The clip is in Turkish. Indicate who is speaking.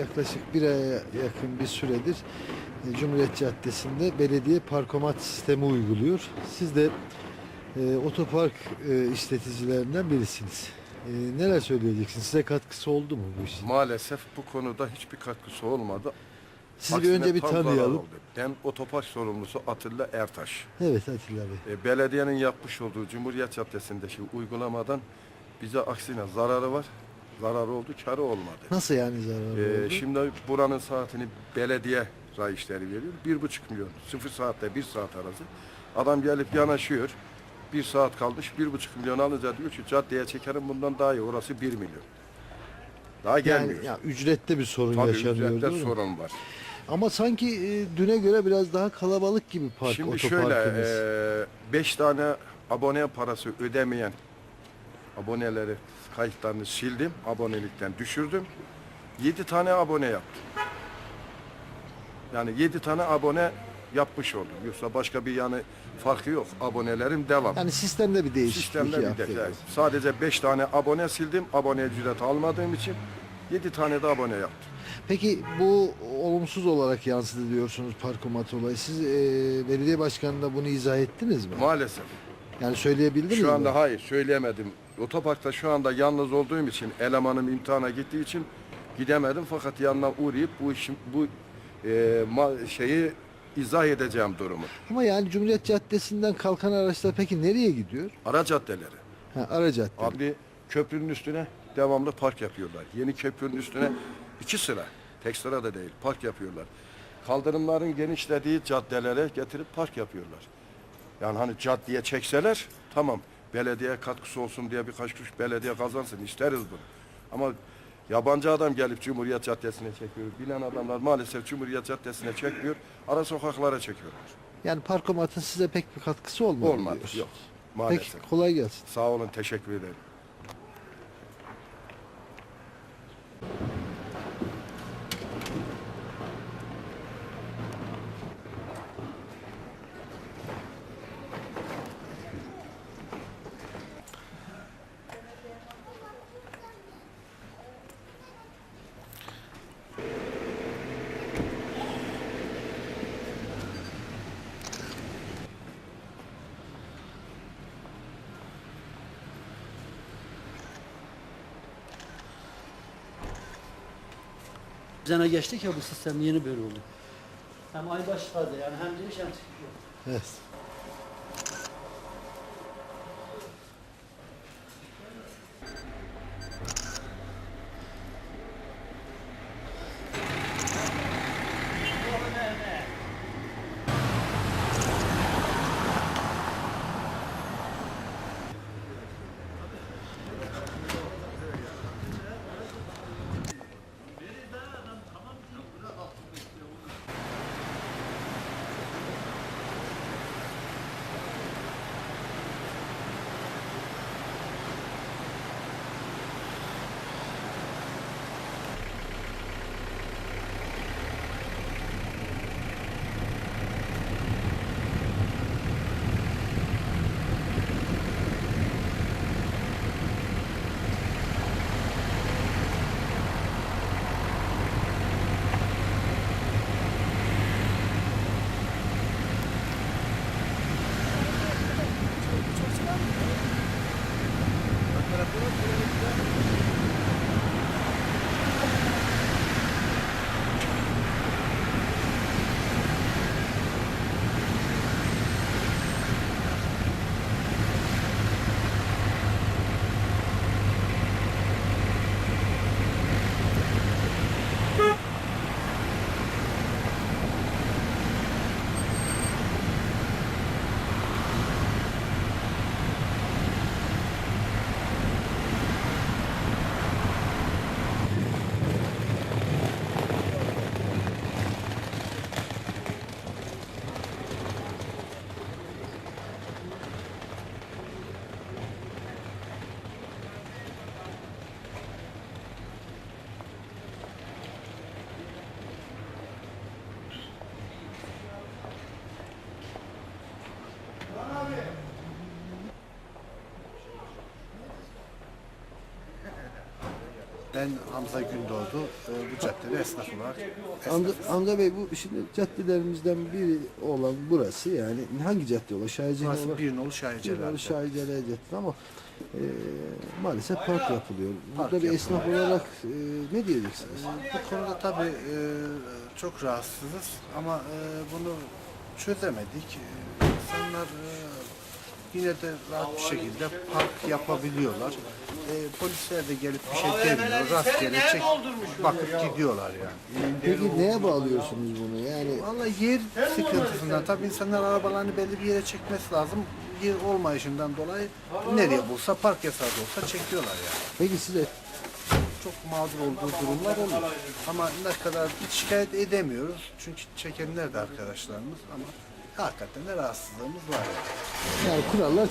Speaker 1: Yaklaşık bir aya yakın bir süredir e, Cumhuriyet Caddesi'nde belediye parkomat sistemi uyguluyor. Siz de e, otopark e, işleticilerinden birisiniz. E, neler söyleyeceksiniz? Size katkısı oldu mu bu işin?
Speaker 2: Maalesef bu konuda hiçbir katkısı olmadı.
Speaker 1: Sizi bir
Speaker 2: Aksine
Speaker 1: önce bir
Speaker 2: tam zarar
Speaker 1: tanıyalım.
Speaker 2: oldu. Ben otopark sorumlusu Atilla Ertaş.
Speaker 1: Evet Atilla Bey.
Speaker 2: E, belediyenin yapmış olduğu Cumhuriyet Caddesi'ndeki uygulamadan bize aksine zararı var. Zararı oldu, karı olmadı.
Speaker 1: Nasıl yani zarar
Speaker 2: E,
Speaker 1: oldu?
Speaker 2: şimdi buranın saatini belediye rayişleri veriyor. Bir buçuk milyon. Sıfır saatte bir saat arası. Adam gelip yanaşıyor. Bir saat kalmış. Bir buçuk milyon alınca diyor ki caddeye çekerim bundan daha iyi. Orası bir milyon. Daha
Speaker 1: yani,
Speaker 2: gelmiyor.
Speaker 1: ya, ücrette bir sorun
Speaker 2: Tabii
Speaker 1: yaşanıyor değil mi?
Speaker 2: sorun var.
Speaker 1: Ama sanki e, düne göre biraz daha kalabalık gibi park
Speaker 2: Şimdi şöyle, 5 tane abone parası ödemeyen aboneleri kayıtlarını sildim, abonelikten düşürdüm. 7 tane abone yaptım. Yani 7 tane abone yapmış oldum. Yoksa başka bir yani farkı yok. Abonelerim devam.
Speaker 1: yani sistemde bir değişiklik
Speaker 2: Sistemde bir de yani sadece 5 tane abone sildim. Abone ücret almadığım için 7 tane de abone yaptım.
Speaker 1: Peki bu olumsuz olarak yansıdı diyorsunuz parkomat olayı. Siz e, belediye başkanına bunu izah ettiniz mi?
Speaker 2: Maalesef.
Speaker 1: Yani söyleyebildiniz mi?
Speaker 2: Şu anda hayır söyleyemedim. Otoparkta şu anda yalnız olduğum için elemanım imtihana gittiği için gidemedim fakat yanına uğrayıp bu işim bu e, ma- şeyi izah edeceğim durumu.
Speaker 1: Ama yani Cumhuriyet Caddesi'nden kalkan araçlar peki nereye gidiyor?
Speaker 2: Ara caddeleri.
Speaker 1: Ha, ara cadde.
Speaker 2: Abi köprünün üstüne devamlı park yapıyorlar. Yeni köprünün üstüne iki sıra, tek sıra da değil park yapıyorlar. Kaldırımların genişlediği caddelere getirip park yapıyorlar. Yani hani caddeye çekseler tamam belediye katkısı olsun diye birkaç kuruş belediye kazansın isteriz bunu. Ama yabancı adam gelip Cumhuriyet Caddesi'ne çekiyor. Bilen adamlar maalesef Cumhuriyet Caddesi'ne çekmiyor. Ara sokaklara çekiyorlar.
Speaker 1: Yani parkomatın size pek bir katkısı olmadı
Speaker 2: Olmadı. Yok. Maalesef.
Speaker 1: Peki kolay gelsin.
Speaker 2: Sağ olun teşekkür ederim.
Speaker 3: Düzene geçtik ya bu sistem yeni böyle oldu. Hem ay başladı yani hem giriş hem çıkış.
Speaker 1: Evet.
Speaker 4: Ben Hamza Gündoğdu. E, bu caddede esnaf olarak
Speaker 1: Hamza,
Speaker 4: esnafız.
Speaker 1: Hamza Bey bu şimdi caddelerimizden biri olan burası yani hangi cadde olur? Şahici
Speaker 4: Burası bir nolu
Speaker 1: numara Şahiceler Caddesi ama e, maalesef park yapılıyor. Burada
Speaker 4: Park
Speaker 1: bir esnaf olarak e, ne diyeceksiniz?
Speaker 4: Bu konuda tabii e, çok rahatsızız ama e, bunu çözemedik. E, İnsanlar e, yine de rahat bir şekilde park yapabiliyorlar. E, polisler de gelip bir şey demiyor. Rastgele çek, bakıp gidiyorlar yani.
Speaker 1: Peki neye bağlıyorsunuz bunu? Yani
Speaker 4: Vallahi yer sıkıntısından tabii insanlar arabalarını belli bir yere çekmesi lazım. Yer olmayışından dolayı nereye bulsa park yasağı da olsa çekiyorlar yani.
Speaker 1: peki size
Speaker 4: Çok mağdur olduğu durumlar oluyor. Ama ne kadar hiç şikayet edemiyoruz. Çünkü çekenler de arkadaşlarımız ama hakikaten de rahatsızlığımız var.
Speaker 1: Yani. kurallar